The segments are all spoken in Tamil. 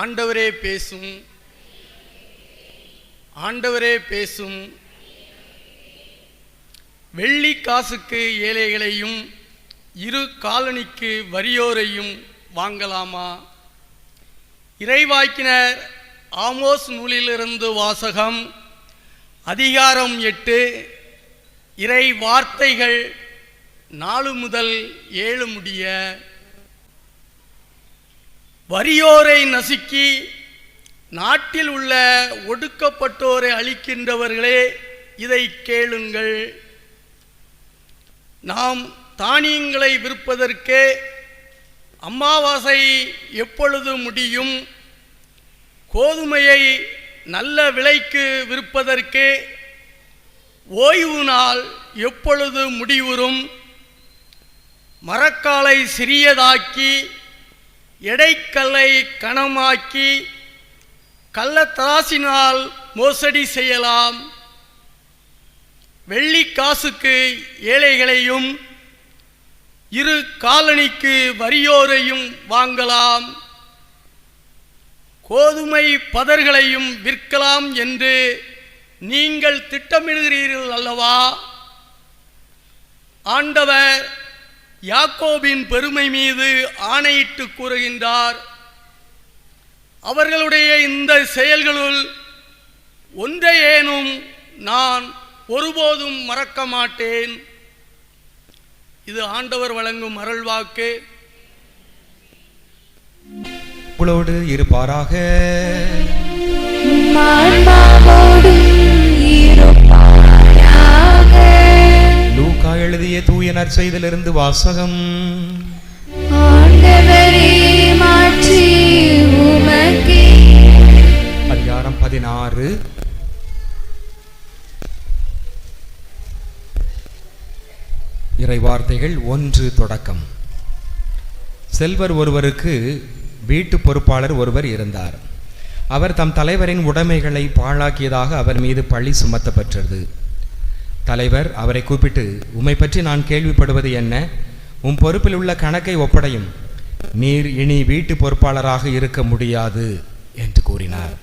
ஆண்டவரே பேசும். ஆண்டவரே பேசும். வெள்ளி காசுக்கு ஏழைகளையும் இரு காலனிக்கு வறியோரையும் வாங்கலாமா? இறைவாக்கினர் ஆமோஸ் நூலிலிருந்து வாசகம் அதிகாரம் எட்டு. இறை வார்த்தைகள் நாலு முதல் ஏழு முடிய வறியோரை நசுக்கி நாட்டில் உள்ள ஒடுக்கப்பட்டோரை அளிக்கின்றவர்களே இதை கேளுங்கள். நாம் தானியங்களை விற்பதற்கே அமாவாசை எப்பொழுது முடியும்? கோதுமையை நல்ல விலைக்கு விற்பதற்கு ஓய்வு நாள் எப்பொழுது முடிவுறும்? மரக்காலை சிறியதாக்கி எடைக்கல்லை கணமாக்கி கள்ளத்தராசினால் மோசடி செய்யலாம். வெள்ளி காசுக்கு ஏழைகளையும் இரு காலனிக்கு வறியோரையும் வாங்கலாம். கோதுமை பதர்களையும் விற்கலாம் என்று நீங்கள் திட்டமிடுகிறீர்கள் அல்லவா? ஆண்டவர் யாக்கோபின் பெருமை மீது ஆணையிட்டு கூறுகின்றார். அவர்களுடைய இந்த செயல்களுள் ஒன்றையேனும் நான் ஒருபோதும் மறக்க மாட்டேன். இது ஆண்டவர் வழங்கும் அருள்வாக்கு. உங்களோடு இருப்பாராக. எழுதிய தூய நற்செய்திலிருந்து வாசகம். அதிகாரம் பதினாறு. இறை வார்த்தைகள் ஒன்று தொடக்கம். செல்வர் ஒருவருக்கு வீட்டு பொறுப்பாளர் ஒருவர் இருந்தார். அவர் தம் தலைவரின் உடைமைகளை பாழாக்கியதாக அவர் மீது பழி சுமத்தப்பட்டது தலைவர் அவரை கூப்பிட்டு உம்மை பற்றி நான் கேள்விப்படுவது என்ன? உம் பொறுப்பில் உள்ள கணக்கை ஒப்படையும். நீர் இனி வீட்டு பொறுப்பாளராக இருக்க முடியாது என்று கூறினார்.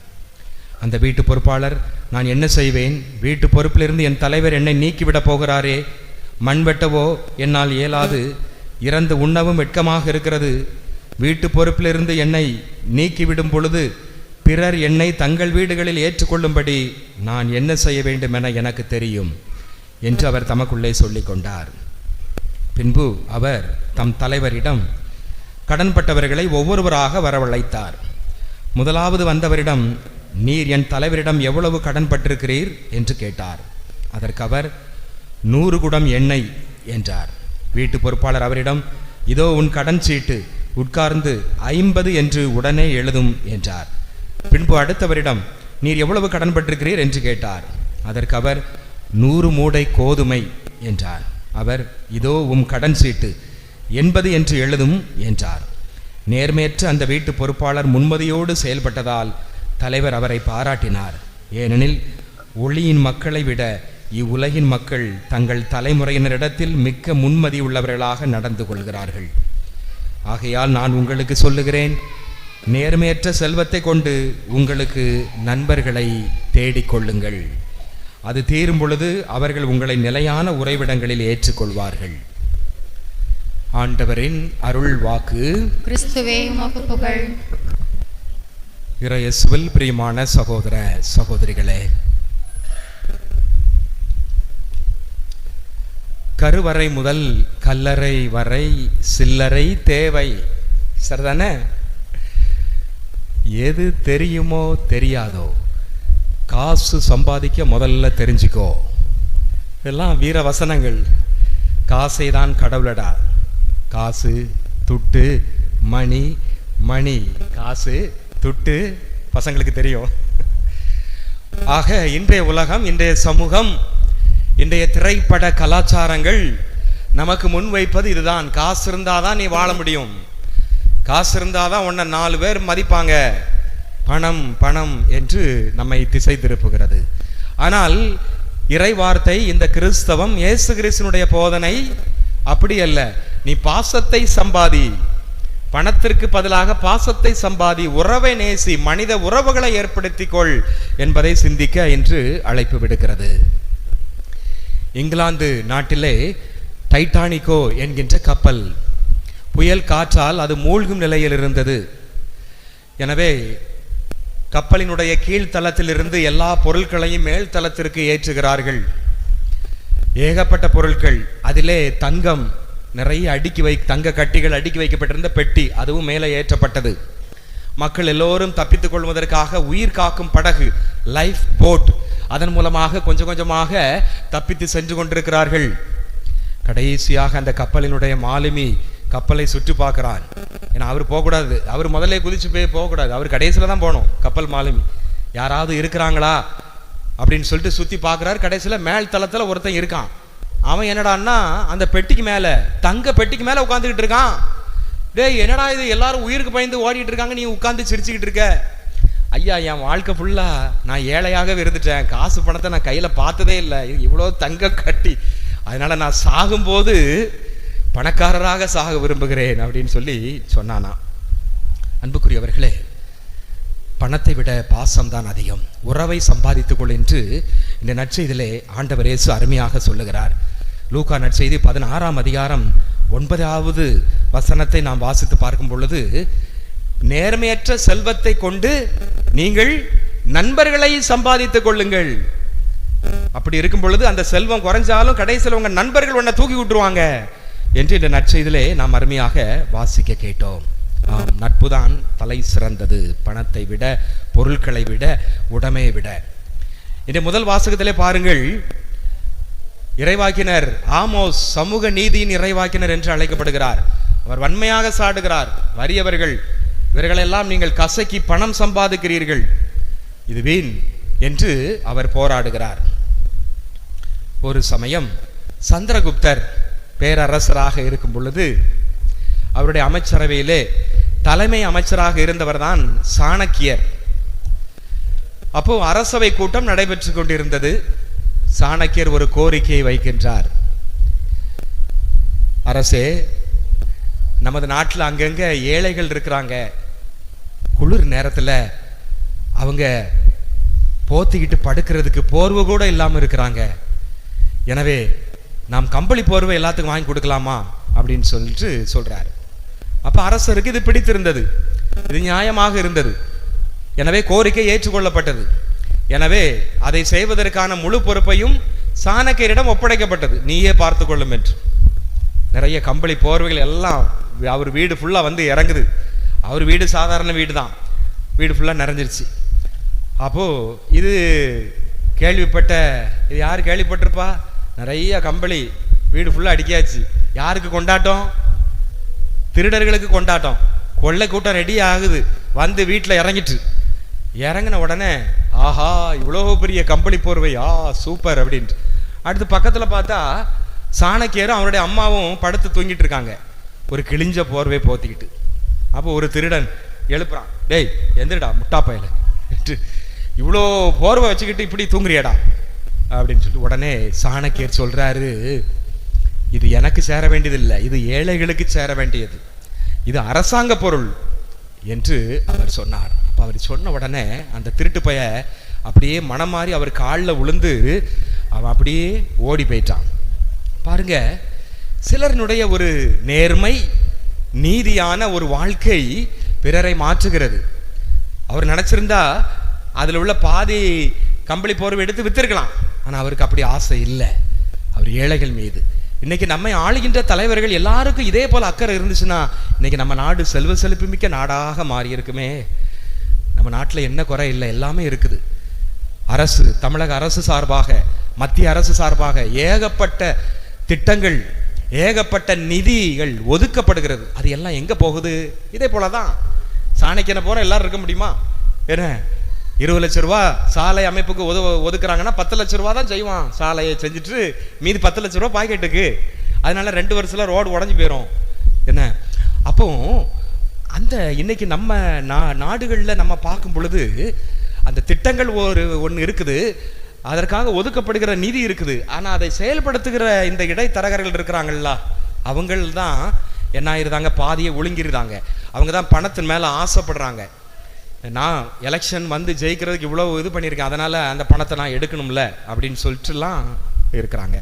அந்த வீட்டு பொறுப்பாளர் நான் என்ன செய்வேன்? வீட்டு பொறுப்பிலிருந்து என் தலைவர் என்னை நீக்கிவிடப் போகிறாரே? மண் வெட்டவோ? என்னால் இயலாது. இறந்து உண்ணவும் வெட்கமாக இருக்கிறது. வீட்டு பொறுப்பிலிருந்து என்னை நீக்கிவிடும் பொழுது பிறர் என்னை தங்கள் வீடுகளில் ஏற்றுக்கொள்ளும்படி நான் என்ன செய்ய வேண்டும் என எனக்கு தெரியும். என்று அவர் தமக்குள்ளே சொல்லி கொண்டார் பின்பு அவர் தம் தலைவரிடம் கடன்பட்டவர்களை ஒவ்வொருவராக வரவழைத்தார். முதலாவது வந்தவரிடம் நீர் என் தலைவரிடம் எவ்வளவு கடன்பட்டிருக்கிறீர் என்று கேட்டார். அதற்கு அவர் நூறு குடம் எண்ணெய் என்றார். வீட்டு பொறுப்பாளர் அவரிடம் இதோ உன் கடன் சீட்டு உட்கார்ந்து ஐம்பது என்று உடனே எழுதும் என்றார். பின்பு அடுத்தவரிடம் நீர் எவ்வளவு கடன்பட்டிருக்கிறீர் என்று கேட்டார். அதற்கு அவர் நூறு மூடை கோதுமை என்றார். அவர் இதோ உம் கடன் சீட்டு எண்பது என்று எழுதும் என்றார். நேர்மையற்ற அந்த வீட்டு பொறுப்பாளர் முன்மதியோடு செயல்பட்டதால் தலைவர் அவரை பாராட்டினார். ஏனெனில் ஒளியின் மக்களை விட இவ்வுலகின் மக்கள் தங்கள் தலைமுறையினரிடத்தில் மிக்க முன்மதி உள்ளவர்களாக நடந்து கொள்கிறார்கள். ஆகையால் நான் உங்களுக்கு சொல்லுகிறேன் நேர்மையற்ற செல்வத்தை கொண்டு உங்களுக்கு நண்பர்களை தேடிக்கொள்ளுங்கள் அது தீரும் பொழுது அவர்கள் உங்களை நிலையான உறைவிடங்களில் ஏற்றுக்கொள்வார்கள். ஆண்டவரின் அருள் வாக்கு. கிறிஸ்துவே புகழ். இறையசுவில் பிரியமான சகோதர சகோதரிகளே கருவறை முதல் கல்லறை வரை சில்லறை தேவை சரிதானே? எது தெரியுமோ தெரியாதோ காசு சம்பாதிக்க முதல்ல தெரிஞ்சுக்கோ. இதெல்லாம் வீர வசனங்கள். காசை தான் கடவுளடா. காசு துட்டு மணி மணி. காசு துட்டு பசங்களுக்கு தெரியும். ஆக இன்றைய உலகம் இன்றைய சமூகம் இன்றைய திரைப்பட கலாச்சாரங்கள் நமக்கு முன்வைப்பது இதுதான். காசு இருந்தாதான் நீ வாழ முடியும். காசு இருந்தாதான் உன்னை நாலு பேர் மதிப்பாங்க. பணம் பணம் என்று நம்மை திசை திருப்புகிறது ஆனால் இறை வார்த்தை இந்த கிறிஸ்தவம் இயேசு கிறிஸ்தனுடைய போதனை அப்படி அல்ல. நீ பாசத்தை சம்பாதி. பணத்திற்கு பதிலாக பாசத்தை சம்பாதி. உறவை நேசி. மனித உறவுகளை ஏற்படுத்திக் கொள் என்பதை சிந்திக்க இன்று அழைப்பு விடுக்கிறது. இங்கிலாந்து நாட்டிலே டைட்டானிக்கோ என்கின்ற கப்பல் புயல் காற்றால் அது மூழ்கும் நிலையில் இருந்தது. எனவே கப்பலினுடைய கீழ்த்தளத்திலிருந்து எல்லா பொருட்களையும் மேல் தளத்திற்கு ஏற்றுகிறார்கள். ஏகப்பட்ட பொருட்கள் அதிலே தங்கம் நிறைய அடுக்கி வை தங்க கட்டிகள் அடுக்கி வைக்கப்பட்டிருந்த பெட்டி அதுவும் மேலே ஏற்றப்பட்டது. மக்கள் எல்லோரும் தப்பித்துக் கொள்வதற்காக உயிர் காக்கும் படகு லைஃப் போட் அதன் மூலமாக கொஞ்சம் கொஞ்சமாக தப்பித்து சென்று கொண்டிருக்கிறார்கள். கடைசியாக அந்த கப்பலினுடைய மாலுமி கப்பலை சுற்றி பார்க்குறார். ஏன்னா அவர் போகக்கூடாது. அவர் முதல்ல குதிச்சு போய் போகக்கூடாது. அவர் கடைசியில் தான் போகணும். கப்பல் மாலுமி. யாராவது இருக்கிறாங்களா? அப்படின்னு சொல்லிட்டு சுற்றி பார்க்குறாரு. கடைசியில் மேல் தளத்தில் ஒருத்தன் இருக்கான். அவன் என்னடான்னா அந்த பெட்டிக்கு மேலே தங்க பெட்டிக்கு மேலே உட்காந்துக்கிட்டு இருக்கான். டேய் என்னடா இது? எல்லாரும் உயிருக்கு பயந்து ஓடிட்டு இருக்காங்க. நீ உட்காந்து சிரிச்சுக்கிட்டு இருக்க. ஐயா என் வாழ்க்கை ஃபுல்லாக நான் ஏழையாகவே இருந்துட்டேன். காசு பணத்தை நான் கையில் பார்த்ததே இல்லை. இவ்வளோ தங்க கட்டி. அதனால் நான் சாகும்போது பணக்காரராக சாக விரும்புகிறேன் அப்படின்னு சொல்லி சொன்னானா. அன்புக்குரியவர்களே பணத்தை விட பாசம்தான் அதிகம். உறவை சம்பாதித்துக்கொள் என்று இந்த நற்செய்தியிலே ஆண்டவர் இயேசு அருமையாக சொல்லுகிறார். லூகா நற்செய்தி பதினாறாம் அதிகாரம் ஒன்பதாவது வசனத்தை நாம் வாசித்து பார்க்கும் பொழுது நேர்மையற்ற செல்வத்தை கொண்டு நீங்கள் நண்பர்களை சம்பாதித்துக் கொள்ளுங்கள். அப்படி இருக்கும் பொழுது அந்த செல்வம் குறைஞ்சாலும் கடைசியில் உங்க நண்பர்கள் உன்னை தூக்கி விட்டுருவாங்க. என்று இந்த நற்செய்திலே நாம் அருமையாக வாசிக்க கேட்டோம். ஆம் நட்புதான் தலை சிறந்தது பணத்தை விட பொருட்களை விட உடமையை விட. இந்த முதல் வாசகத்திலே பாருங்கள். இறைவாக்கினர் ஆமோஸ் சமூக நீதியின் இறைவாக்கினர் என்று அழைக்கப்படுகிறார். அவர் வன்மையாக சாடுகிறார். வறியவர்கள் இவர்களெல்லாம் நீங்கள் கசக்கி பணம் சம்பாதிக்கிறீர்கள். இது வீண் என்று அவர் போராடுகிறார். ஒரு சமயம் சந்திரகுப்தர் பேரரசராக இருக்கும் பொழுது அவருடைய அமைச்சரவையிலே தலைமை அமைச்சராக இருந்தவர் தான் சாணக்கியர். அப்போ அரசவை கூட்டம் நடைபெற்று கொண்டிருந்தது. சாணக்கியர் ஒரு கோரிக்கையை வைக்கின்றார். அரசே நமது நாட்டில் அங்கங்க ஏழைகள் இருக்கிறாங்க. குளிர் நேரத்தில் அவங்க போத்திக்கிட்டு படுக்கிறதுக்கு போர்வை கூட இல்லாமல் இருக்கிறாங்க. எனவே நாம் கம்பளி போர்வை எல்லாத்துக்கும் வாங்கி கொடுக்கலாமா? அப்படின்னு சொல்லிட்டு சொல்கிறார் அப்போ அரசருக்கு இது பிடித்திருந்தது. இது நியாயமாக இருந்தது. எனவே கோரிக்கை ஏற்றுக்கொள்ளப்பட்டது. எனவே அதை செய்வதற்கான முழு பொறுப்பையும் சாணக்கியரிடம் ஒப்படைக்கப்பட்டது. நீயே பார்த்து கொள்ளும் என்று. நிறைய கம்பளி போர்வைகள் எல்லாம் அவர் வீடு ஃபுல்லாக வந்து இறங்குது. அவர் வீடு சாதாரண வீடு தான். வீடு ஃபுல்லாக நிறைஞ்சிருச்சு. அப்போது இது கேள்விப்பட்ட இது யார் கேள்விப்பட்டிருப்பா? நிறைய கம்பளி. வீடு ஃபுல்லாக அடிக்காச்சு யாருக்கு கொண்டாட்டம்? திருடர்களுக்கு கொண்டாட்டம். கொள்ளை கூட்டம் ரெடி ஆகுது. வந்து வீட்டில் இறங்கிட்டு. இறங்கின உடனே ஆஹா இவ்வளோ பெரிய கம்பளி போர்வையா? சூப்பர் அப்படின்ட்டு. அடுத்து பக்கத்தில் பார்த்தா சாணக்கியரும் அவருடைய அம்மாவும் படுத்து தூங்கிட்டு இருக்காங்க. ஒரு கிழிஞ்ச போர்வை போத்திக்கிட்டு. அப்போ ஒரு திருடன் எழுப்புறான். டேய் எந்திரடா முட்டா பயல. இவ்வளோ போர்வை வச்சுக்கிட்டு இப்படி தூங்குறியடா? அப்படின்னு சொல்லி உடனே சாணக்கியர் சொல்கிறாரு இது எனக்கு சேர வேண்டியதில்லை. இது ஏழைகளுக்கு சேர வேண்டியது. இது அரசாங்க பொருள். என்று அவர் சொன்னார். அப்போ அவர் சொன்ன உடனே அந்த திருட்டு பைய அப்படியே மனம் மாறி அவர் காலில் விழுந்து அவன் அப்படியே ஓடி போயிட்டான். பாருங்க சிலரினுடைய ஒரு நேர்மை நீதியான ஒரு வாழ்க்கை பிறரை மாற்றுகிறது. அவர் நினச்சிருந்தா அதில் உள்ள பாதி கம்பளி போர்வை எடுத்து விற்றுருக்கலாம் ஆனால் அவருக்கு அப்படி ஆசை இல்லை. அவர் ஏழைகள் மீது. இன்னைக்கு நம்மை ஆளுகின்ற தலைவர்கள் எல்லாருக்கும் இதே போல் அக்கறை இருந்துச்சுன்னா இன்னைக்கு நம்ம நாடு செல்வ செழிப்புமிக்க நாடாக மாறி இருக்குமே நம்ம நாட்டில் என்ன குறை இல்லை எல்லாமே இருக்குது. அரசு தமிழக அரசு சார்பாக மத்திய அரசு சார்பாக ஏகப்பட்ட திட்டங்கள் ஏகப்பட்ட நிதிகள் ஒதுக்கப்படுகிறது. அது எல்லாம் எங்கே போகுது? இதே போலதான். சாணக்கியனை போகிற எல்லாரும் இருக்க முடியுமா? என்ன? இருபது லட்ச ரூபா சாலை அமைப்புக்கு ஒது ஒதுக்குறாங்கன்னா பத்து லட்ச ரூபா தான் செய்வான். சாலையை செஞ்சுட்டு மீதி பத்து லட்ச ரூபா பாக்கெட்டுக்கு அதனால ரெண்டு வருஷத்தில் ரோடு உடஞ்சி போயிடும் என்ன? அப்போ அந்த இன்னைக்கு நம்ம நா நாடுகளில் நம்ம பார்க்கும் பொழுது அந்த திட்டங்கள் ஒரு ஒன்று இருக்குது. அதற்காக ஒதுக்கப்படுகிற நிதி இருக்குது. ஆனால் அதை செயல்படுத்துகிற இந்த இடைத்தரகர்கள் இருக்கிறாங்கல்ல அவங்கள் தான் என்ன ஆயிருந்தாங்க பாதியை ஒழுங்கிருந்தாங்க அவங்க தான் பணத்தின் மேலே ஆசைப்படுறாங்க. நான் எலெக்ஷன் வந்து ஜெயிக்கிறதுக்கு இவ்வளோ இது பண்ணியிருக்கேன் அதனால் அந்த பணத்தை நான் எடுக்கணும்ல அப்படின்னு சொல்லிட்டுலாம் இருக்கிறாங்க.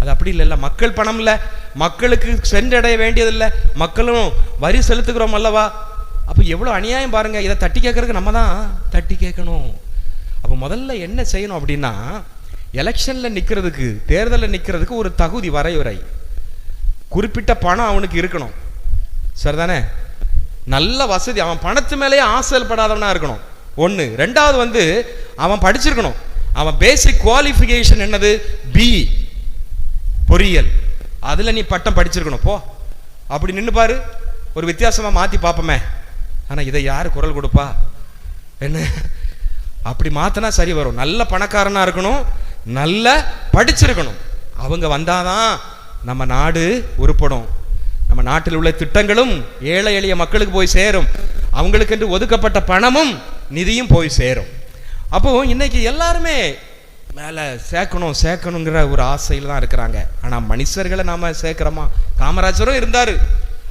அது அப்படி இல்லைல்ல மக்கள் பணம் இல்லை. மக்களுக்கு சென்றடைய வேண்டியதில்லை. மக்களும் வரி செலுத்துக்கிறோம் அல்லவா? அப்போ எவ்வளோ அநியாயம் பாருங்கள் இதை தட்டி கேட்கறதுக்கு நம்ம தான் தட்டி கேட்கணும். அப்போ முதல்ல என்ன செய்யணும் அப்படின்னா எலெக்ஷனில் நிற்கிறதுக்கு தேர்தலில் நிற்கிறதுக்கு ஒரு தகுதி வரையுறை. குறிப்பிட்ட பணம் அவனுக்கு இருக்கணும். சரிதானே? நல்ல வசதி. அவன் பணத்து மேலேயே ஆசைப்படாதவனாக இருக்கணும். ஒன்று ரெண்டாவது வந்து அவன் படிச்சிருக்கணும். அவன் பேசிக் குவாலிஃபிகேஷன் என்னது? பிஇ பொறியியல். அதில் நீ பட்டம் படிச்சிருக்கணும். போ. அப்படி நின்று பாரு. ஒரு வித்தியாசமாக மாற்றி பார்ப்போமே ஆனால் இதை யார் குரல் கொடுப்பா? என்ன? அப்படி மாற்றினா சரி வரும். நல்ல பணக்காரனாக இருக்கணும். நல்ல படிச்சிருக்கணும். அவங்க வந்தாதான் நம்ம நாடு உருப்படும். நம்ம நாட்டில் உள்ள திட்டங்களும் ஏழை எளிய மக்களுக்கு போய் சேரும். அவங்களுக்கென்று ஒதுக்கப்பட்ட பணமும் நிதியும் போய் சேரும். அப்போ இன்னைக்கு எல்லாருமே மேலே சேர்க்கணும் சேர்க்கணுங்கிற ஒரு ஆசையில் தான் இருக்கிறாங்க. ஆனால் மனுஷர்களை நாம் சேர்க்குறோமா? காமராஜரும் இருந்தார்.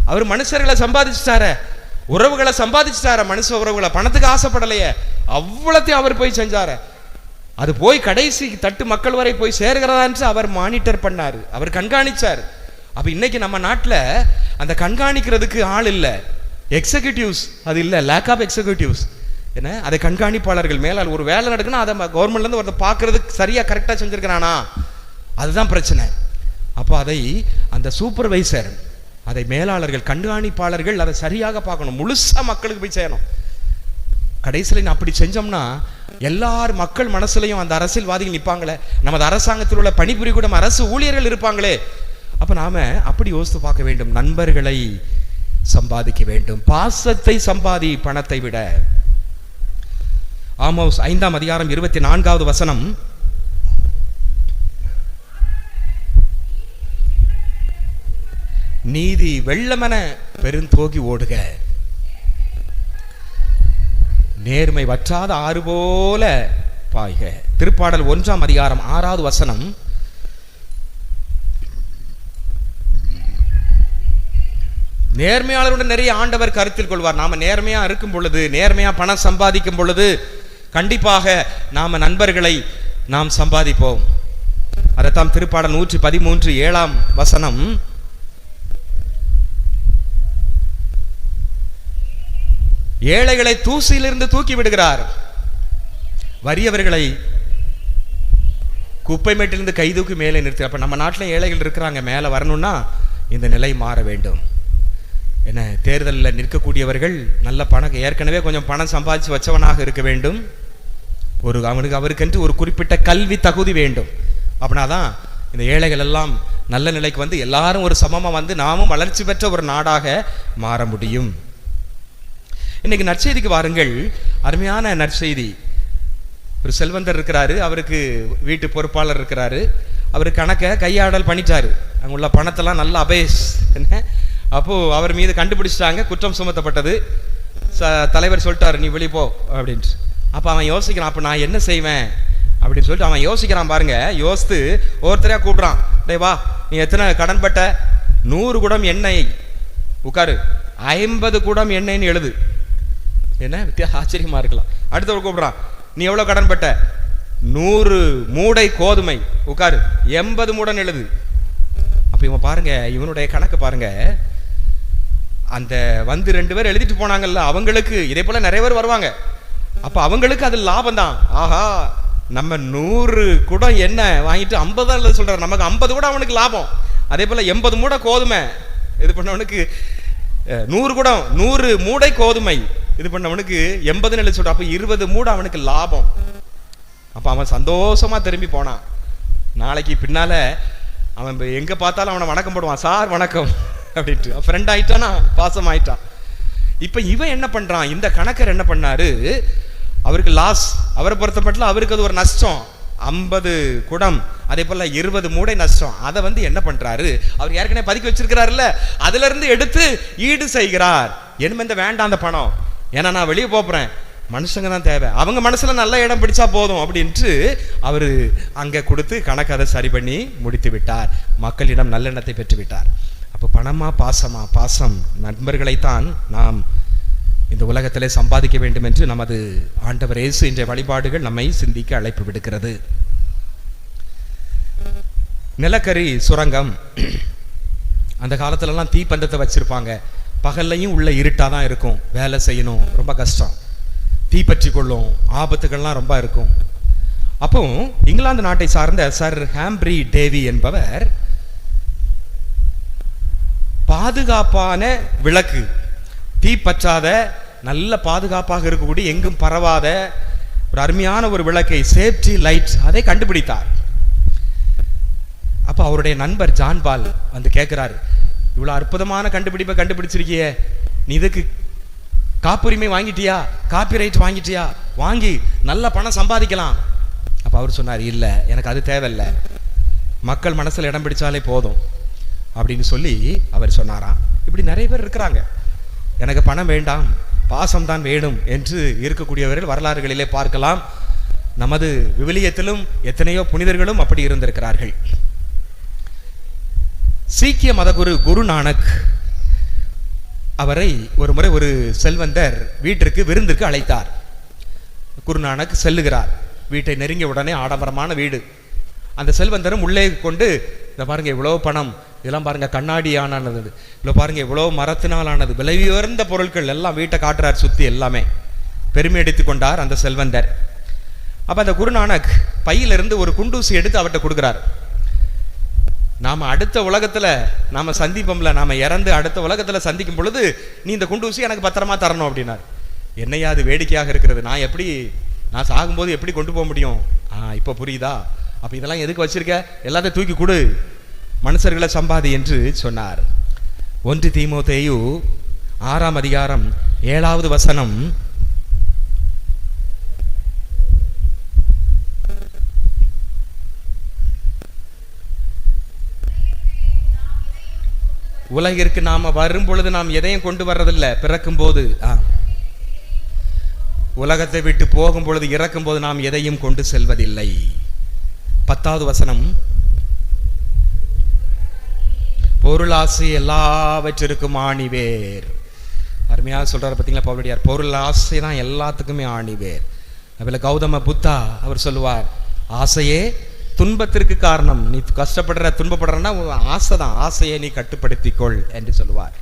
அவர் மனுஷர்களை சம்பாதிச்சிட்டார. உறவுகளை சம்பாதிச்சிட்டார. மனுஷ உறவுகளை பணத்துக்கு ஆசைப்படலையே. அவ்வளோத்தையும் அவர் போய் செஞ்சார. அது போய் கடைசி தட்டு மக்கள் வரை போய் சேர்கிறதான்னு அவர் மானிட்டர் பண்ணார். அவர் கண்காணிச்சார். அப்போ இன்னைக்கு நம்ம நாட்டில் அந்த கண்காணிக்கிறதுக்கு ஆள் இல்லை. எக்ஸிக்யூட்டிவ்ஸ் அது இல்லை லேக் ஆஃப் எக்ஸிக்யூட்டிவ்ஸ் என்ன? அதை கண்காணிப்பாளர்கள் மேலாள் ஒரு வேலை நடக்குன்னா அதை கவர்மெண்ட்லேருந்து ஒருத்தர் பார்க்கறதுக்கு சரியாக கரெக்டாக செஞ்சுருக்கிறானா? அதுதான் பிரச்சனை. அப்போ அதை அந்த சூப்பர்வைசர் அதை மேலாளர்கள் கண்காணிப்பாளர்கள் அதை சரியாக பார்க்கணும். முழுசாக மக்களுக்கு போய் செய்யணும் கடைசியில் அப்படி செஞ்சோம்னா எல்லார் மக்கள் மனசுலையும் அந்த அரசியல்வாதிகள் நிற்பாங்களே நமது அரசாங்கத்தில் உள்ள பணிபுரியக்கூட அரசு ஊழியர்கள் இருப்பாங்களே. அப்போ நாம் அப்படி யோசித்து பார்க்க வேண்டும். நண்பர்களை சம்பாதிக்க வேண்டும். பாசத்தை சம்பாதி பணத்தை விட. ஆமோஸ் ஐந்தாம் அதிகாரம் இருபத்தி நான்காவது வசனம். நீதி வெள்ளமென பெருந்தோகி ஓடுக. நேர்மை வற்றாத ஆறு போல பாய்க. திருப்பாடல் ஒன்றாம் அதிகாரம் ஆறாவது வசனம். நேர்மையாளருடன் நிறைய ஆண்டவர் கருத்தில் கொள்வார். நாம் நேர்மையாக இருக்கும் பொழுது நேர்மையாக பணம் சம்பாதிக்கும் பொழுது கண்டிப்பாக நாம் நண்பர்களை நாம் சம்பாதிப்போம். அதைத்தான் திருப்பாடல் நூற்றி பதிமூன்று ஏழாம் வசனம். ஏழைகளை தூசியிலிருந்து தூக்கி விடுகிறார். வறியவர்களை குப்பை மேட்டிலிருந்து கைதூக்கி மேலே நிறுத்தி. அப்போ நம்ம நாட்டில் ஏழைகள் இருக்கிறாங்க மேலே வரணும்னா இந்த நிலை மாற வேண்டும். என்ன தேர்தலில் நிற்கக்கூடியவர்கள் நல்ல பணம் ஏற்கனவே கொஞ்சம் பணம் சம்பாதிச்சு வச்சவனாக இருக்க வேண்டும். ஒரு அவனுக்கு அவருக்கென்று ஒரு குறிப்பிட்ட கல்வி தகுதி வேண்டும். அப்படின்னா தான் இந்த ஏழைகள் எல்லாம் நல்ல நிலைக்கு வந்து எல்லாரும் ஒரு சமமாக வந்து நாமும் வளர்ச்சி பெற்ற ஒரு நாடாக மாற முடியும். இன்னைக்கு நற்செய்திக்கு வாருங்கள். அருமையான நற்செய்தி. ஒரு செல்வந்தர் இருக்கிறாரு அவருக்கு வீட்டு பொறுப்பாளர் இருக்கிறாரு. அவர் கணக்கை கையாடல் பண்ணிட்டாரு. அங்குள்ள பணத்தெல்லாம் நல்லா அபேஸ். என்ன? அப்போது அவர் மீது கண்டுபிடிச்சிட்டாங்க குற்றம் சுமத்தப்பட்டது. ச தலைவர் சொல்லிட்டார் நீ வெளியே போ அப்படின்ட்டு. அப்போ அவன் யோசிக்கிறான் அப்போ நான் என்ன செய்வேன்? அப்படின்னு சொல்லிட்டு அவன் யோசிக்கிறான் பாருங்க. யோசித்து ஒவ்வொருத்தரையாக கூப்பிட்றான் டே வா நீ எத்தனை கடன்பட்ட நூறு குடம் எண்ணெய். உட்காரு. ஐம்பது குடம் எண்ணெய்ன்னு எழுது. என்ன? வித்தியாச ஆச்சரியமாக இருக்கலாம். அடுத்தவர் கூப்பிட்றான் நீ எவ்வளோ கடன் பட்ட? நூறு மூடை கோதுமை. உட்காரு. எண்பது மூடன் எழுது. அப்போ இவன் பாருங்க இவனுடைய கணக்கு பாருங்க. அந்த வந்து ரெண்டு பேர் எழுதிட்டு போனாங்கல்ல அவங்களுக்கு இதே போல நிறைய பேர் வருவாங்க. அப்போ அவங்களுக்கு அது லாபம் தான் ஆஹா நம்ம நூறு குடம் என்ன வாங்கிட்டு ஐம்பது எழுத சொல்கிறார் நமக்கு ஐம்பது கூட அவனுக்கு லாபம். அதே போல் எண்பது மூடை கோதுமை இது பண்ணவனுக்கு நூறு குடம் நூறு மூடை கோதுமை இது பண்ணவனுக்கு எண்பதுன்னு எழுதி சொல்கிறான் அப்போ இருபது மூடை அவனுக்கு லாபம். அப்போ அவன் சந்தோஷமாக திரும்பி போனான். நாளைக்கு பின்னால் அவன் எங்கே பார்த்தாலும் அவனை வணக்கம் போடுவான். சார் வணக்கம். அப்படின்ட்டு. ஃப்ரெண்ட் ஆயிட்டானா பாசம் ஆயிட்டான் இப்போ இவன் என்ன பண்ணுறான் இந்த கணக்கர் என்ன பண்ணாரு? அவருக்கு லாஸ் அவரை பொறுத்த மட்டும் அவருக்கு அது ஒரு நஷ்டம். ஐம்பது குடம் அதே போல் இருபது மூடை நஷ்டம். அதை வந்து என்ன பண்ணுறாரு அவர் ஏற்கனவே பதுக்கி வச்சிருக்கிறாருல்ல? அதுலேருந்து எடுத்து ஈடு செய்கிறார். என்ன இந்த வேண்டாம் அந்த பணம். ஏன்னா நான் வெளியே போகிறேன் மனுஷங்க தான் தேவை. அவங்க மனசில் நல்ல இடம் பிடிச்சா போதும் அப்படின்ட்டு அவர் அங்கே கொடுத்து கணக்கு அதை சரி பண்ணி முடித்து விட்டார். மக்களிடம் நல்லெண்ணத்தை பெற்று விட்டார். அப்போ பணமா பாசமா? பாசம் நண்பர்களைத்தான் நாம் இந்த உலகத்திலே சம்பாதிக்க வேண்டும் என்று நமது ஆண்டவர் இயேசு என்ற வழிபாடுகள் நம்மை சிந்திக்க அழைப்பு விடுக்கிறது. நிலக்கரி சுரங்கம். அந்த காலத்துலலாம் தீப்பந்தத்தை வச்சுருப்பாங்க. பகல்லையும் உள்ள இருட்டாக தான் இருக்கும். வேலை செய்யணும். ரொம்ப கஷ்டம். தீப்பற்றி கொள்ளும். ஆபத்துகள்லாம் ரொம்ப இருக்கும். அப்போ இங்கிலாந்து நாட்டை சார்ந்த சர் ஹாம்ப்ரி டேவி என்பவர் பாதுகாப்பான விளக்கு. தீ பற்றாத நல்ல பாதுகாப்பாக இருக்கக்கூடிய எங்கும் பரவாத ஒரு அருமையான ஒரு விளக்கை சேஃப்டி லைட் அதை கண்டுபிடித்தார். அப்போ அவருடைய நண்பர் ஜான்பால் வந்து கேட்குறாரு இவ்வளோ அற்புதமான கண்டுபிடிப்பை கண்டுபிடிச்சிருக்கியே. நீ இதுக்கு காப்புரிமை வாங்கிட்டியா? காப்பிரைட் வாங்கிட்டியா? வாங்கி நல்ல பணம் சம்பாதிக்கலாம். அப்போ அவர் சொன்னார் இல்லை எனக்கு அது தேவையில்லை. மக்கள் மனசில் இடம் பிடிச்சாலே போதும். அப்படின்னு சொல்லி அவர் சொன்னாராம். இப்படி நிறைய பேர் இருக்கிறாங்க. எனக்கு பணம் வேண்டாம் பாசம் தான் வேணும் என்று இருக்கக்கூடியவர்கள் வரலாறுகளிலே பார்க்கலாம். நமது விவிலியத்திலும் எத்தனையோ புனிதர்களும் அப்படி இருந்திருக்கிறார்கள். சீக்கிய மதகுரு குரு நானக் அவரை ஒரு முறை ஒரு செல்வந்தர் வீட்டிற்கு விருந்திற்கு அழைத்தார். குருநானக் செல்லுகிறார். வீட்டை நெருங்கிய உடனே ஆடம்பரமான வீடு. அந்த செல்வந்தரும் உள்ளே கொண்டு இதை பாருங்க இவ்வளோ பணம் இதெல்லாம் பாருங்க கண்ணாடி ஆனானது இவ்வளோ பாருங்க இவ்வளோ மரத்தினால் ஆனது விலை உயர்ந்த பொருட்கள் எல்லாம் வீட்டை காட்டுறார் சுத்தி எல்லாமே. பெருமை எடுத்துக் கொண்டார் அந்த செல்வந்தர். அப்ப அந்த குருநானக் பையிலிருந்து ஒரு குண்டூசி எடுத்து அவர்கிட்ட கொடுக்குறாரு. நாம அடுத்த உலகத்துல நாம சந்திப்போம்ல நாம இறந்து அடுத்த உலகத்துல சந்திக்கும் பொழுது நீ இந்த குண்டூசி எனக்கு பத்திரமா தரணும் அப்படின்னார். என்னையா அது வேடிக்கையாக இருக்கிறது. நான் எப்படி நான் சாகும்போது எப்படி கொண்டு போக முடியும்? ஆ இப்போ புரியுதா? அப்ப இதெல்லாம் எதுக்கு வச்சிருக்க? எல்லாத்தையும் தூக்கி கொடு. மனுஷர்களை சம்பாதி என்று சொன்னார். ஒன்று தீமோத்தேயு ஆறாம் அதிகாரம் ஏழாவது வசனம். உலகிற்கு நாம வரும் பொழுது நாம் எதையும் கொண்டு வர்றதில்லை பிறக்கும் போது. ஆ. உலகத்தை விட்டு போகும் பொழுது இறக்கும் போது நாம் எதையும் கொண்டு செல்வதில்லை. பத்தாவது வசனம். பொருளாசை எல்லாவற்றிற்கும் ஆணிவேர். அருமையாக சொல்கிறார் பார்த்தீங்களா பவுலடியார். பொருள் ஆசை தான் எல்லாத்துக்குமே ஆணிவேர். அதில் கௌதம புத்தா அவர் சொல்லுவார் ஆசையே துன்பத்திற்கு காரணம். நீ கஷ்டப்படுற துன்பப்படுறன்னா உன் ஆசை தான். ஆசையை நீ கட்டுப்படுத்திக்கொள் என்று சொல்லுவார்.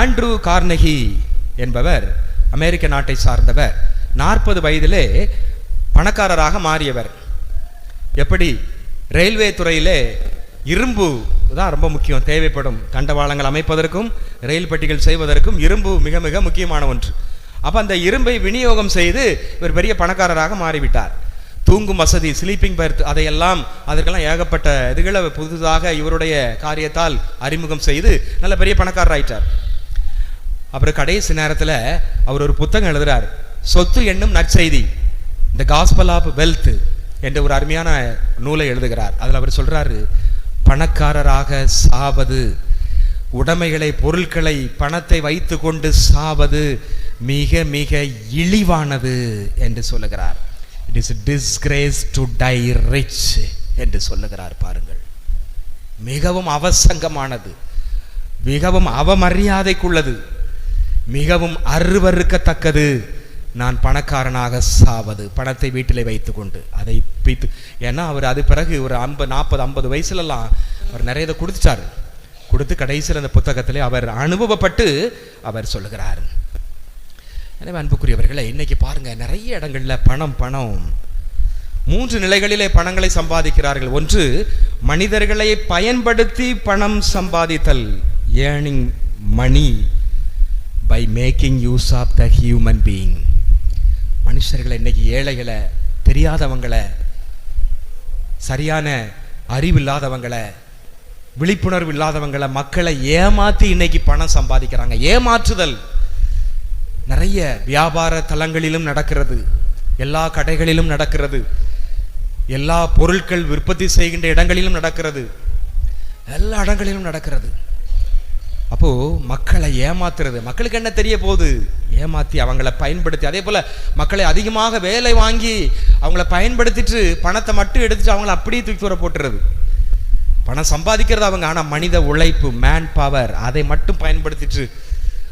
ஆண்ட்ரூ கார்னகி என்பவர் அமெரிக்க நாட்டை சார்ந்தவர். நாற்பது வயதிலே பணக்காரராக மாறியவர். எப்படி? ரயில்வே துறையிலே இரும்பு தான் ரொம்ப முக்கியம். தேவைப்படும். தண்டவாளங்கள் அமைப்பதற்கும் ரயில் பெட்டிகள் செய்வதற்கும் இரும்பு மிக மிக முக்கியமான ஒன்று. அப்போ அந்த இரும்பை விநியோகம் செய்து இவர் பெரிய பணக்காரராக மாறிவிட்டார். தூங்கும் வசதி ஸ்லீப்பிங் பெர்த் அதையெல்லாம் அதற்கெல்லாம் ஏகப்பட்ட இதுகளை புதுதாக இவருடைய காரியத்தால் அறிமுகம் செய்து நல்ல பெரிய பணக்காரர் ஆயிட்டார் அப்புறம் கடைசி நேரத்தில் அவர் ஒரு புத்தகம் எழுதுறார். சொத்து என்னும் நற்செய்தி. இந்த காஸ்பல் ஆஃப் வெல்த் என்ற ஒரு அருமையான நூலை எழுதுகிறார். அதில் அவர் சொல்கிறாரு பணக்காரராக சாவது உடைமைகளை பொருட்களை பணத்தை வைத்துக்கொண்டு சாவது மிக மிக இழிவானது என்று சொல்லுகிறார். It is disgrace to die rich என்று சொல்லுகிறார் பாருங்கள். மிகவும் அவசங்கமானது மிகவும் அவமரியாதைக்குள்ளது மிகவும் அருவருக்கத்தக்கது நான் பணக்காரனாக சாவது பணத்தை வீட்டிலே வைத்துக்கொண்டு அதை பீத்து ஏன்னா அவர் அது பிறகு ஒரு ஐம்பது நாற்பது ஐம்பது வயசுலலாம் அவர் நிறைய இதை கொடுத்துட்டார். கொடுத்து கடைசியில் அந்த புத்தகத்திலே அவர் அனுபவப்பட்டு அவர் சொல்லுகிறார். எனவே அன்புக்குரியவர்களை இன்னைக்கு பாருங்கள் நிறைய இடங்களில் பணம் பணம். மூன்று நிலைகளிலே பணங்களை சம்பாதிக்கிறார்கள். ஒன்று மனிதர்களை பயன்படுத்தி பணம் சம்பாதித்தல். Earning money by making use of the human being மனுஷர்களை இன்னைக்கு ஏழைகளை தெரியாதவங்களை சரியான அறிவு இல்லாதவங்களை விழிப்புணர்வு இல்லாதவங்களை மக்களை ஏமாற்றி இன்னைக்கு பணம் சம்பாதிக்கிறாங்க. ஏமாற்றுதல். நிறைய வியாபார தலங்களிலும் நடக்கிறது. எல்லா கடைகளிலும் நடக்கிறது. எல்லா பொருட்கள் உற்பத்தி செய்கின்ற இடங்களிலும் நடக்கிறது. எல்லா இடங்களிலும் நடக்கிறது. அப்போது மக்களை ஏமாத்துறது. மக்களுக்கு என்ன தெரிய போகுது? ஏமாற்றி அவங்கள பயன்படுத்தி அதே போல் மக்களை அதிகமாக வேலை வாங்கி அவங்கள பயன்படுத்திட்டு பணத்தை மட்டும் எடுத்துட்டு அவங்கள அப்படியே தூக்கி வர போட்டுறது. பணம் சம்பாதிக்கிறது அவங்க ஆனால் மனித உழைப்பு மேன் பவர் அதை மட்டும் பயன்படுத்திட்டு.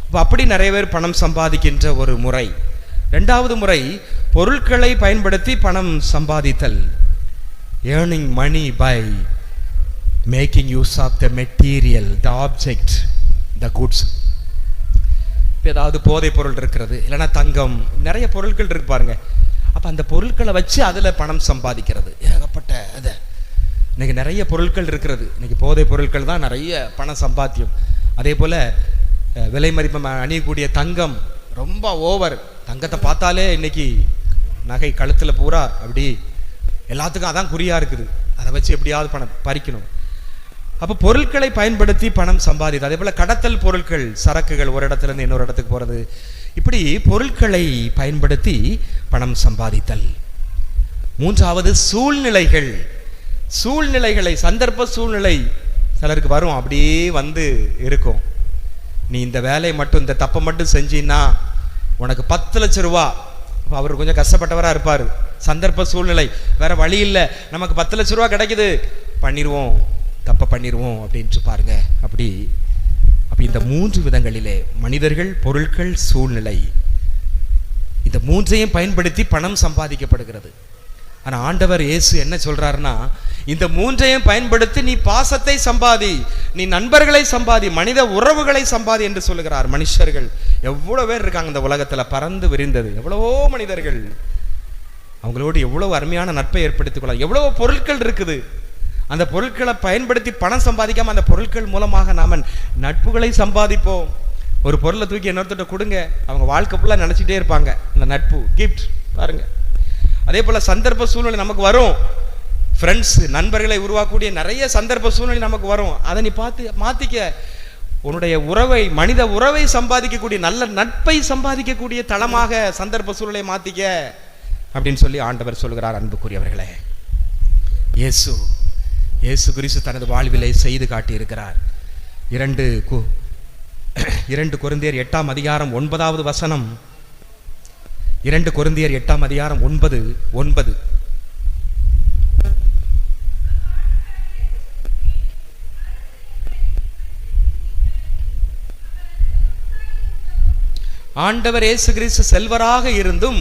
அப்போ அப்படி நிறைய பேர் பணம் சம்பாதிக்கின்ற ஒரு முறை. ரெண்டாவது முறை பொருட்களை பயன்படுத்தி பணம் சம்பாதித்தல். Earning money by making use of the material the object the goods இப்போ ஏதாவது போதைப் பொருள் இருக்கிறது இல்லைன்னா தங்கம் நிறைய பொருட்கள் இருக்கு பாருங்க. அப்போ அந்த பொருட்களை வச்சு அதில் பணம் சம்பாதிக்கிறது. ஏகப்பட்ட அதை இன்றைக்கி நிறைய பொருட்கள் இருக்கிறது. இன்றைக்கி போதைப் பொருட்கள் தான் நிறைய பணம் சம்பாத்தியம். அதே போல் விலை மதிப்பு ம- அணியக்கூடிய தங்கம் ரொம்ப ஓவர் தங்கத்தை பார்த்தாலே இன்னைக்கு நகை கழுத்தில் பூரா அப்படி எல்லாத்துக்கும் அதான் குறியாக இருக்குது. அதை வச்சு எப்படியாவது பணம் பறிக்கணும். அப்போ பொருட்களை பயன்படுத்தி பணம் சம்பாதித்து அதே போல் கடத்தல் பொருட்கள் சரக்குகள் ஒரு இடத்துல இருந்து இன்னொரு இடத்துக்கு போகிறது இப்படி பொருட்களை பயன்படுத்தி பணம் சம்பாதித்தல். மூன்றாவது சூழ்நிலைகள். சூழ்நிலைகளை சந்தர்ப்ப சூழ்நிலை சிலருக்கு வரும் அப்படியே வந்து இருக்கும். நீ இந்த வேலையை மட்டும் இந்த தப்பை மட்டும் செஞ்சின்னா உனக்கு பத்து லட்ச ரூபா அவர் கொஞ்சம் கஷ்டப்பட்டவராக இருப்பார். சந்தர்ப்ப சூழ்நிலை வேற வழி இல்லை. நமக்கு பத்து லட்ச ரூபா கிடைக்குது. பண்ணிடுவோம் தப்பை பண்ணிடுவோம் அப்படின்ட்டு பாருங்க. அப்படி அப்படி இந்த மூன்று விதங்களிலே மனிதர்கள் பொருட்கள் சூழ்நிலை இந்த மூன்றையும் பயன்படுத்தி பணம் சம்பாதிக்கப்படுகிறது. ஆனால் ஆண்டவர் இயேசு என்ன சொல்கிறாருன்னா இந்த மூன்றையும் பயன்படுத்தி நீ பாசத்தை சம்பாதி நீ நண்பர்களை சம்பாதி மனித உறவுகளை சம்பாதி என்று சொல்லுகிறார் மனுஷர்கள். எவ்வளோ பேர் இருக்காங்க இந்த உலகத்தில் பறந்து விரிந்தது. எவ்வளவோ மனிதர்கள். அவங்களோடு எவ்வளோ அருமையான நட்பை ஏற்படுத்திக் கொள்ளலாம். எவ்வளவோ பொருட்கள் இருக்குது. அந்த பொருட்களை பயன்படுத்தி பணம் சம்பாதிக்காமல் அந்த பொருட்கள் மூலமாக நாம் நட்புகளை சம்பாதிப்போம். ஒரு பொருளை தூக்கி இன்னொருத்தட்ட கொடுங்க அவங்க வாழ்க்கை ஃபுல்லாக நினச்சிட்டே இருப்பாங்க. அந்த நட்பு கிஃப்ட் பாருங்கள் அதே போல் சந்தர்ப்ப சூழ்நிலை நமக்கு வரும். ஃப்ரெண்ட்ஸு நண்பர்களை உருவாக்கக்கூடிய நிறைய சந்தர்ப்ப சூழ்நிலை நமக்கு வரும். அதை நீ பார்த்து மாற்றிக்க உன்னுடைய உறவை மனித உறவை சம்பாதிக்கக்கூடிய நல்ல நட்பை சம்பாதிக்கக்கூடிய தளமாக சந்தர்ப்ப சூழ்நிலை மாற்றிக்க அப்படின்னு சொல்லி ஆண்டவர் சொல்கிறார் அன்புக்குரியவர்களே. இயேசு இயேசு கிறிஸ்து தனது வாழ்விலை செய்து காட்டியிருக்கிறார். இரண்டு கு இரண்டு குருந்தியர் எட்டாம் அதிகாரம் ஒன்பதாவது வசனம். இரண்டு குருந்தியர் எட்டாம் அதிகாரம் ஒன்பது ஒன்பது. ஆண்டவர் இயேசு கிறிஸ்து செல்வராக இருந்தும்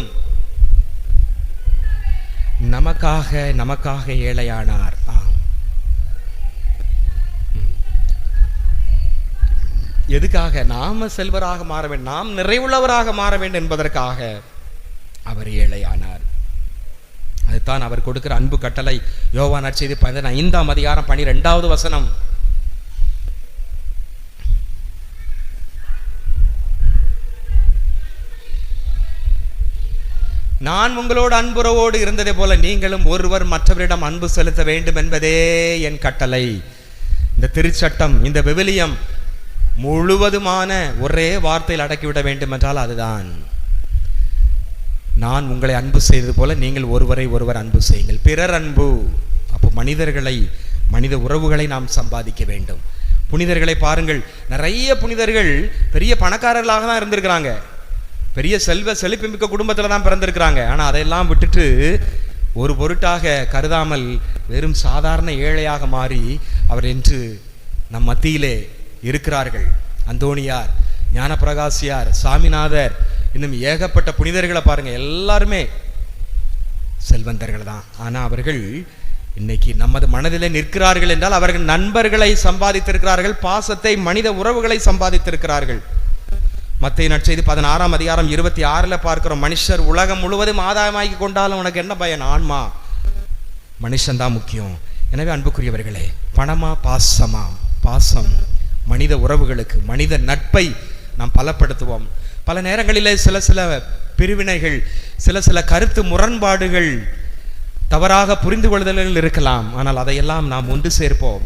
நமக்காக நமக்காக ஏழையானார். எதுக்காக? நாம செல்வராக மாற வேண்டும். நாம் நிறைவுள்ளவராக மாற வேண்டும் என்பதற்காக அவர் ஏழையானார். அதுதான் அவர் கொடுக்கிற அன்பு கட்டளை. யோவான் நற்செய்தி ஐந்தாம் அதிகாரம் பனிரெண்டாவது வசனம். நான் உங்களோடு அன்புறவோடு இருந்ததை போல நீங்களும் ஒருவர் மற்றவரிடம் அன்பு செலுத்த வேண்டும் என்பதே என் கட்டளை. இந்த திருச்சட்டம் இந்த விவிலியம் முழுவதுமான ஒரே வார்த்தையில் அடக்கிவிட வேண்டும் என்றால் அதுதான். நான் உங்களை அன்பு செய்தது போல நீங்கள் ஒருவரை ஒருவர் அன்பு செய்யுங்கள். பிறர் அன்பு. அப்போ மனிதர்களை மனித உறவுகளை நாம் சம்பாதிக்க வேண்டும். புனிதர்களை பாருங்கள். நிறைய புனிதர்கள் பெரிய பணக்காரர்களாக தான் இருந்திருக்கிறாங்க. பெரிய செல்வ செழிப்புமிக்க குடும்பத்தில் தான் பிறந்திருக்கிறாங்க. ஆனால் அதையெல்லாம் விட்டுட்டு ஒரு பொருட்டாக கருதாமல் வெறும் சாதாரண ஏழையாக மாறி அவர் என்று நம் மத்தியிலே இருக்கிறார்கள். அந்தோணியார் ஞானப்பிரகாசியார் சாமிநாதர் இன்னும் ஏகப்பட்ட புனிதர்களை பாருங்கள் எல்லாருமே செல்வந்தர்கள் தான். ஆனால் அவர்கள் இன்னைக்கு நமது மனதில் நிற்கிறார்கள் என்றால் அவர்கள் நண்பர்களை சம்பாதித்திருக்கிறார்கள் பாசத்தை மனித உறவுகளை சம்பாதித்திருக்கிறார்கள். மத்திய நற்செய்தி பதினாறாம் அதிகாரம் இருபத்தி ஆறில் பார்க்கிறோம். மனுஷர் உலகம் முழுவதும் ஆதாயமாக்கி கொண்டாலும் உனக்கு என்ன பயன்? ஆன்மா. மனுஷன்தான் முக்கியம். எனவே அன்புக்குரியவர்களே பணமா பாசமா? பாசம். மனித உறவுகளுக்கு மனித நட்பை நாம் பலப்படுத்துவோம். பல நேரங்களிலே சில சில பிரிவினைகள் சில சில கருத்து முரண்பாடுகள் தவறாக புரிந்து கொள்ளுதல்கள் இருக்கலாம். ஆனால் அதையெல்லாம் நாம் ஒன்று சேர்ப்போம்.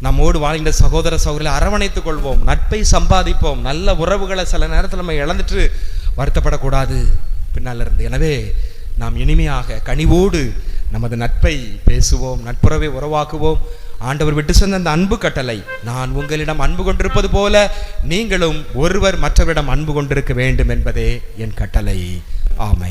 நம்மோடு வாழ்கின்ற சகோதர சகோதரிகளை அரவணைத்துக் கொள்வோம். நட்பை சம்பாதிப்போம். நல்ல உறவுகளை சில நேரத்தில் நம்ம இழந்துட்டு வருத்தப்படக்கூடாது. பின்னால் இருந்து. எனவே நாம் இனிமையாக கனிவோடு நமது நட்பை பேசுவோம் நட்புறவை உறவாக்குவோம். ஆண்டவர் விட்டு சென்ற அந்த அன்பு கட்டளை. நான் உங்களிடம் அன்பு கொண்டிருப்பது போல நீங்களும் ஒருவர் மற்றவரிடம் அன்பு கொண்டிருக்க வேண்டும் என்பதே என் கட்டளை. ஆமை